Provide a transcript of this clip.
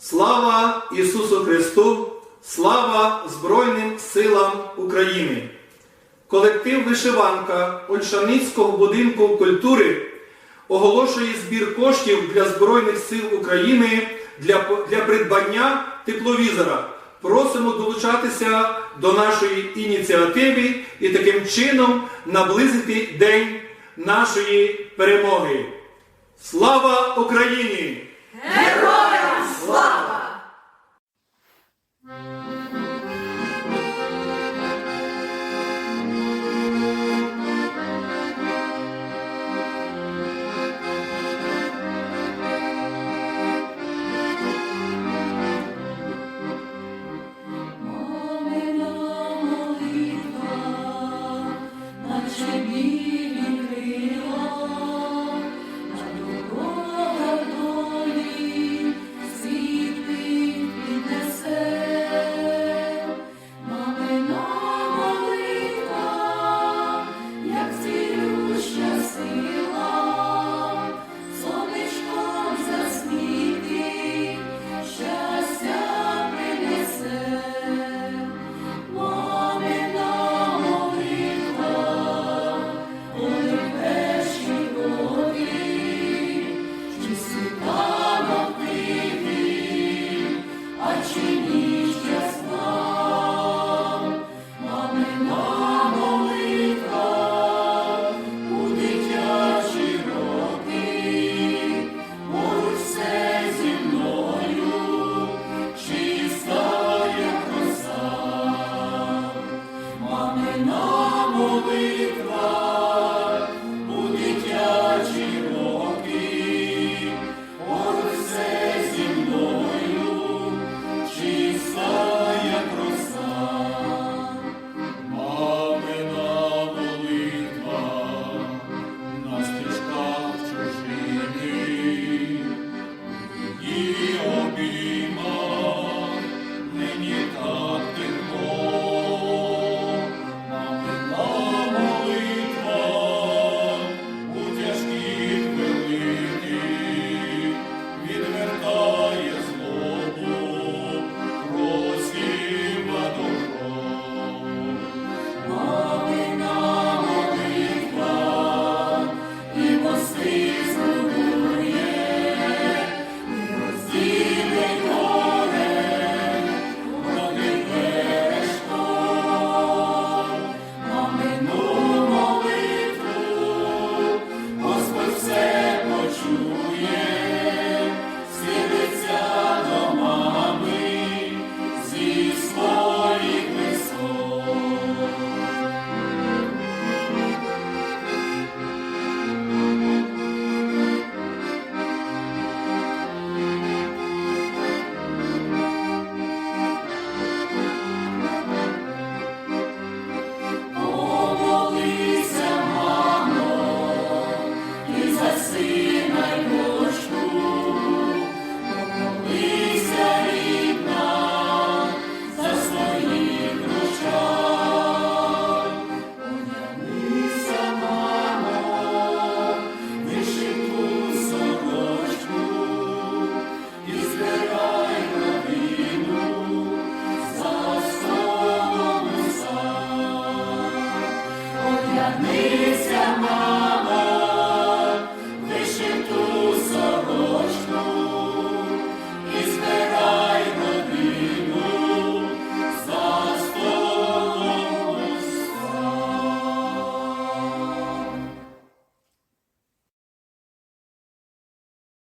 Слава Ісусу Христу! Слава Збройним силам України! Колектив Вишиванка Ольшаницького будинку культури оголошує збір коштів для Збройних сил України для, для придбання тепловізора. Просимо долучатися до нашої ініціативи і таким чином наблизити день нашої перемоги. Слава Україні! Героям слава! Мамина молитва Вернися нам.